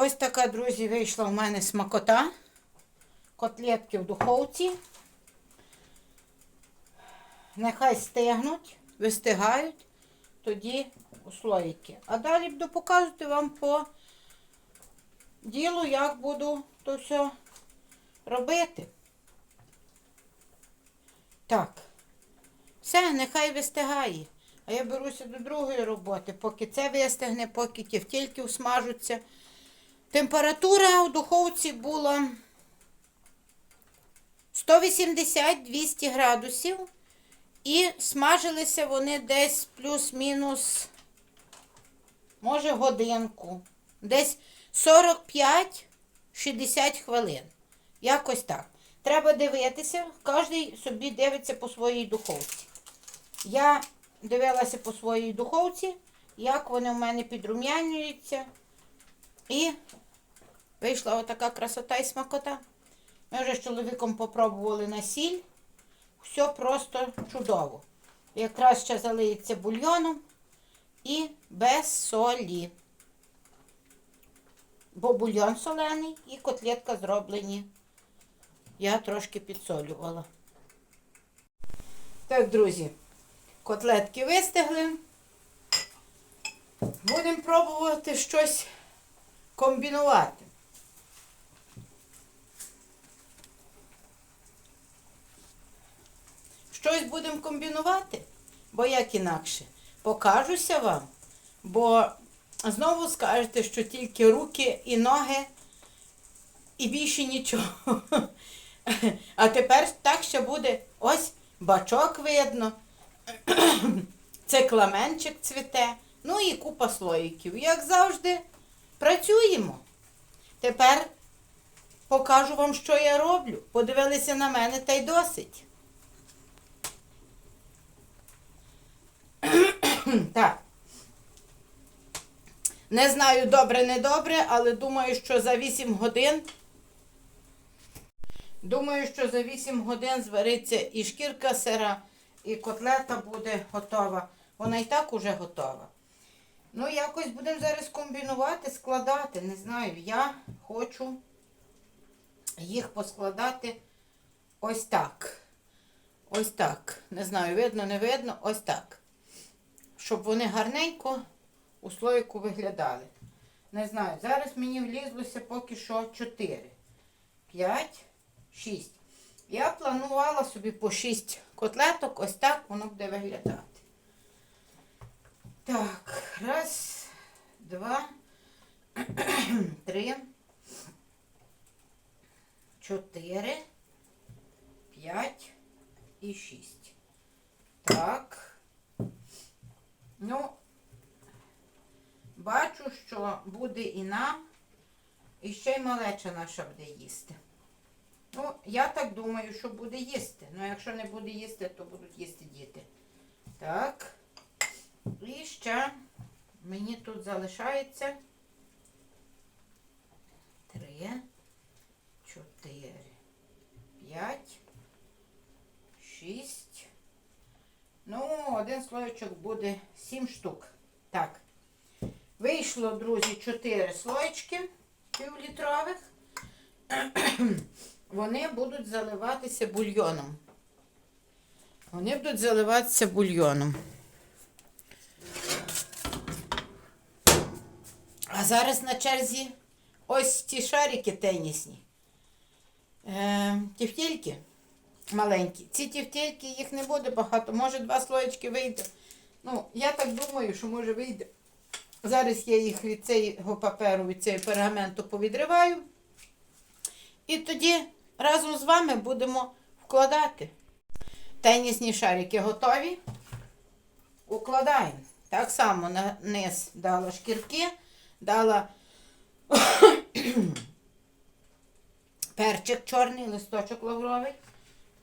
Ось така, друзі, вийшла в мене смакота. Котлетки в духовці. Нехай стигнуть, вистигають, тоді у слоїки. А далі буду показувати вам по ділу, як буду то все робити. Так. Все, нехай вистигає. А я беруся до другої роботи, поки це вистигне, поки тівтільки всмажуться. Температура у духовці була 180-200 градусів. І смажилися вони десь плюс-мінус, може, годинку. Десь 45-60 хвилин. Якось так. Треба дивитися, кожен собі дивиться по своїй духовці. Я дивилася по своїй духовці, як вони в мене підрум'янюються. І вийшла отака красота і смакота. Ми вже з чоловіком попробували на сіль. Все просто чудово. Якраз ще залиється бульйоном і без солі. Бо бульйон солений і котлетка зроблені. Я трошки підсолювала. Так, друзі, котлетки вистигли. Будемо пробувати щось комбінувати. Щось будемо комбінувати, бо як інакше. Покажуся вам, бо знову скажете, що тільки руки і ноги і більше нічого. А тепер так ще буде ось бачок видно, цикламенчик цвіте, ну і купа слоїків. Як завжди, працюємо. Тепер покажу вам, що я роблю. Подивилися на мене та й досить. Так. Не знаю, добре, не добре, але думаю, що за 8 годин. Думаю, що за 8 годин звариться і шкірка сира, і котлета буде готова. Вона і так уже готова. Ну, якось будемо зараз комбінувати, складати. Не знаю, я хочу їх поскладати ось так. Ось так. Не знаю, видно, не видно, ось так щоб вони гарненько у слоїку виглядали. Не знаю, зараз мені влізлося поки що 4, 5, 6. Я планувала собі по 6 котлеток, ось так воно буде виглядати. Так, раз, два, три, чотири, п'ять і шість. Так. Ну, бачу, що буде і нам, і ще й малеча наша буде їсти. Ну, я так думаю, що буде їсти. Ну, якщо не буде їсти, то будуть їсти діти. Так. І ще мені тут залишається три, чотири, п'ять, шість. Ну, один слоєчок буде 7 штук. Так. Вийшло, друзі, 4 слоєчки півлітрових. Вони будуть заливатися бульйоном. Вони будуть заливатися бульйоном. Зараз на черзі ось ті шарики тенісні. Е, тівтільки маленькі. Ці тівтільки, їх не буде багато. Може два слоєчки вийде. Ну, я так думаю, що може вийде. Зараз я їх від цього паперу, від цього пергаменту повідриваю. І тоді разом з вами будемо вкладати. Тенісні шарики готові. Укладаємо. Так само на низ дала шкірки, дала перчик чорний, листочок лавровий.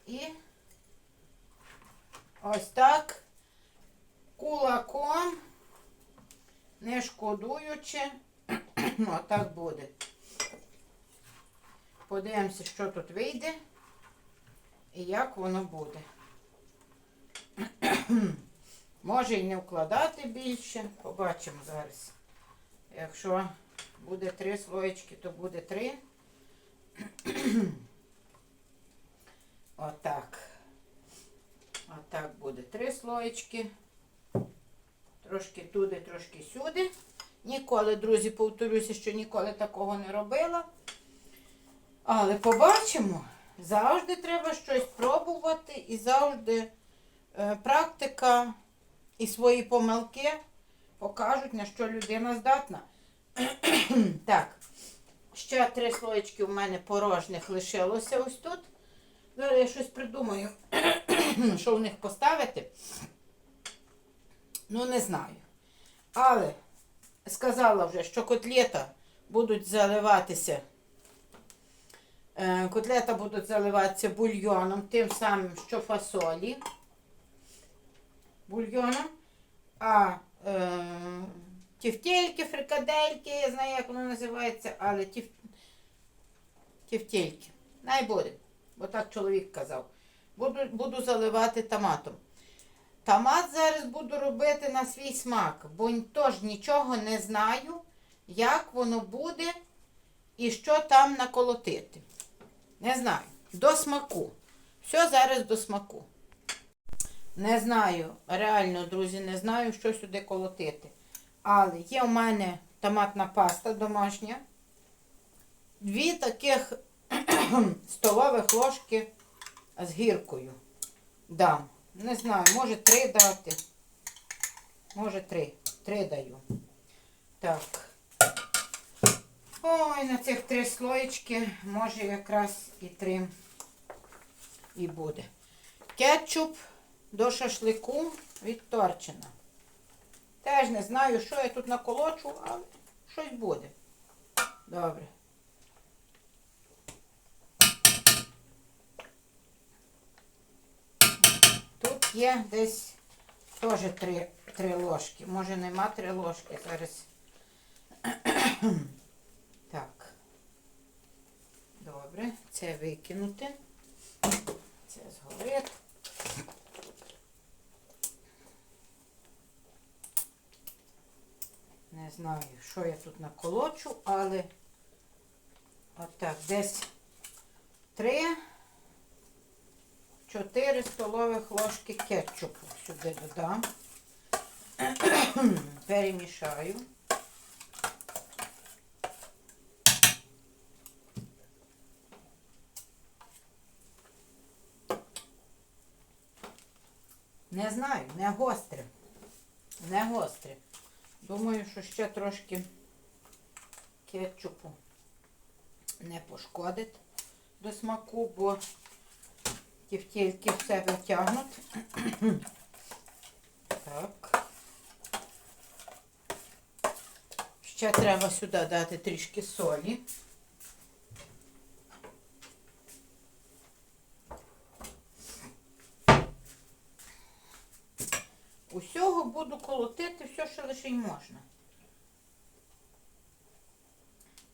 І ось так кулаком, не шкодуючи, отак буде. Подивимося, що тут вийде і як воно буде. Може і не вкладати більше. Побачимо зараз. Якщо буде три слоєчки, то буде три. Отак. Отак буде три слоєчки. Трошки туди, трошки сюди. Ніколи, друзі, повторюся, що ніколи такого не робила. Але побачимо. Завжди треба щось пробувати і завжди е, практика і свої помилки покажуть, на що людина здатна. так, ще три слоєчки у мене порожніх лишилося ось тут. Зараз я щось придумаю, що в них поставити. Ну, не знаю. Але сказала вже, що котлета будуть заливатися. е, Котлета будуть заливатися бульйоном, тим самим, що фасолі. Бульйоном. А тівтельки, фрикадельки, я знаю, як воно називається, але тів... тівтельки. Най буде. Бо так чоловік казав. Буду, буду заливати томатом. Томат зараз буду робити на свій смак, бо теж нічого не знаю, як воно буде і що там наколотити. Не знаю. До смаку. Все зараз до смаку. Не знаю, реально, друзі, не знаю, що сюди колотити. Але є в мене томатна паста домашня. Дві таких столових ложки з гіркою дам. Не знаю, може три дати. Може три. Три даю. Так. Ой, на цих три слоєчки, може якраз і три і буде. Кетчуп до шашлику від Торчина. Теж не знаю, що я тут наколочу, але щось буде. Добре. Тут є десь теж три, три ложки. Може нема три ложки. Зараз. Так. Добре, це викинути. Це згорить. Не знаю, що я тут наколочу, але отак, десь три, чотири столових ложки кетчупу сюди додам. Перемішаю. Не знаю, не гостре. Не гостре. Думаю, що ще трошки кетчупу не пошкодить до смаку, бо тільки все витягнуть. Так. Ще треба сюди дати трішки солі. Буду колотити все, що лише й можна.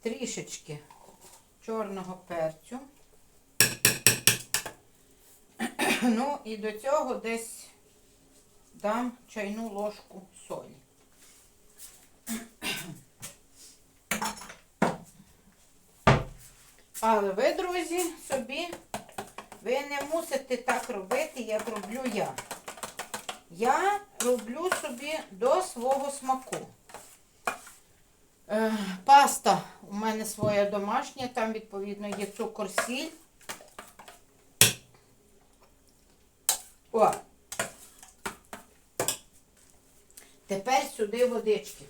Трішечки чорного перцю. Ну і до цього десь дам чайну ложку солі. Але ви, друзі, собі, ви не мусите так робити, як роблю я. Я роблю собі до свого смаку. Е, паста у мене своя домашня, там, відповідно, є цукор, сіль. О! Тепер сюди водички.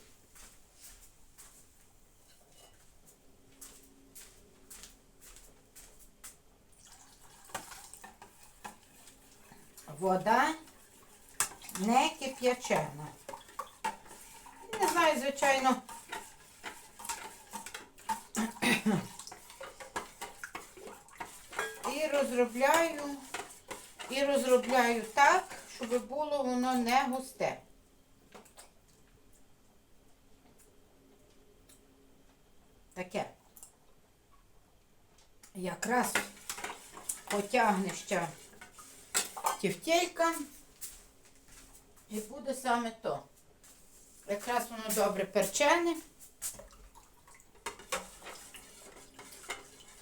Вода не кип'ячена. Не знаю, звичайно. І розробляю, і розробляю так, щоб було воно не густе. Таке. Якраз потягне ще тівтелька. І буде саме то. Якраз воно добре перчене.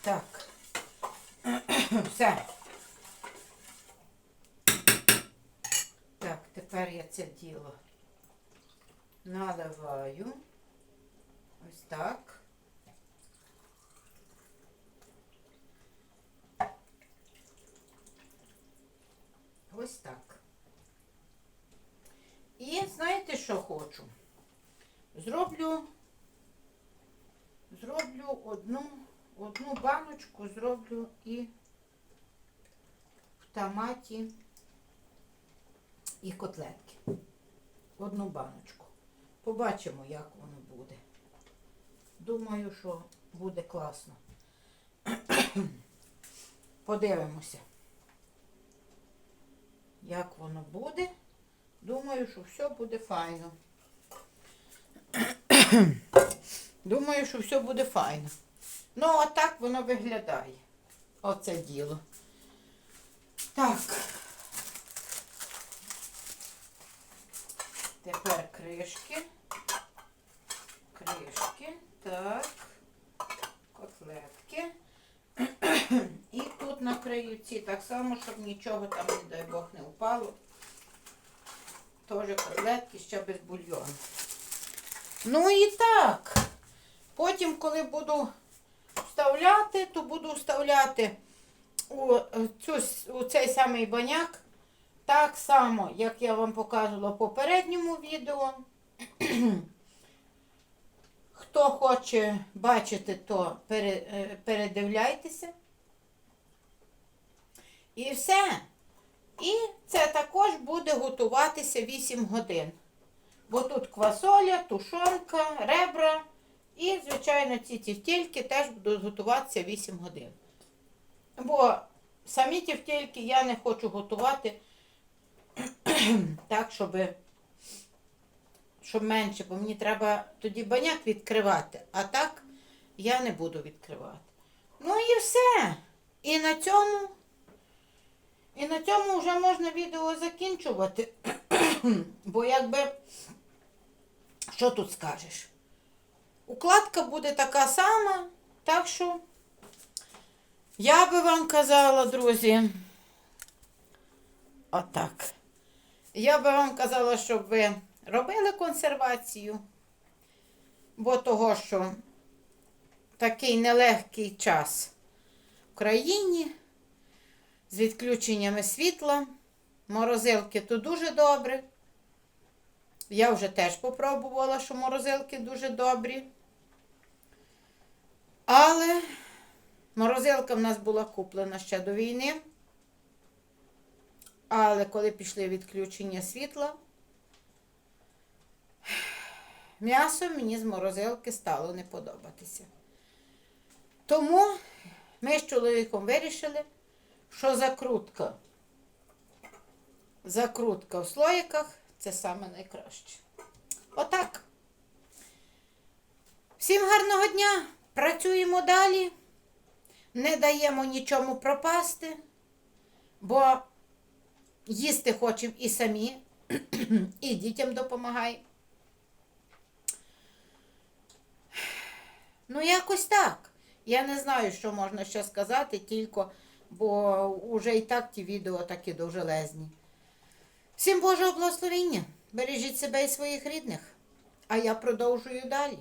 Так. Все. Так, тепер я це діло наливаю. Ось так. Хочу? Зроблю, зроблю одну, одну баночку, зроблю і в томаті і котлетки. Одну баночку. Побачимо, як воно буде. Думаю, що буде класно. Подивимося, як воно буде. Думаю, що все буде файно. Думаю, що все буде файно. Ну, отак воно виглядає. Оце діло. Так. Тепер кришки. Кришки. Так. Котлетки. І тут накрию ці так само, щоб нічого там, не дай Бог, не впало. Теж котлетки ще без бульйону. Ну і так. Потім, коли буду вставляти, то буду вставляти у, цю, у цей самий баняк. Так само, як я вам показувала в попередньому відео. Хто хоче бачити, то е, передивляйтеся. І все. І це також буде готуватися 8 годин. Бо тут квасоля, тушонка, ребра і, звичайно, ці тівтільки теж будуть готуватися 8 годин. Бо самі тівтільки я не хочу готувати так, щоб, щоб менше, бо мені треба тоді баняк відкривати, а так я не буду відкривати. Ну і все. І на цьому, і на цьому вже можна відео закінчувати. Бо якби, що тут скажеш? Укладка буде така сама, так що я би вам казала, друзі, отак. Я би вам казала, щоб ви робили консервацію, бо того, що такий нелегкий час в країні з відключеннями світла, морозилки то дуже добре. Я вже теж попробувала, що морозилки дуже добрі. Але морозилка в нас була куплена ще до війни. Але коли пішли відключення світла, м'ясо мені з морозилки стало не подобатися. Тому ми з чоловіком вирішили, що закрутка. Закрутка в слоїках це саме найкраще. Отак. Всім гарного дня! Працюємо далі, не даємо нічому пропасти, бо їсти хочемо і самі, і дітям допомагаємо. Ну, якось так. Я не знаю, що можна ще сказати, тільки, бо вже і так ті відео такі довжелезні. Всім Божого благословення. Бережіть себе і своїх рідних. А я продовжую далі.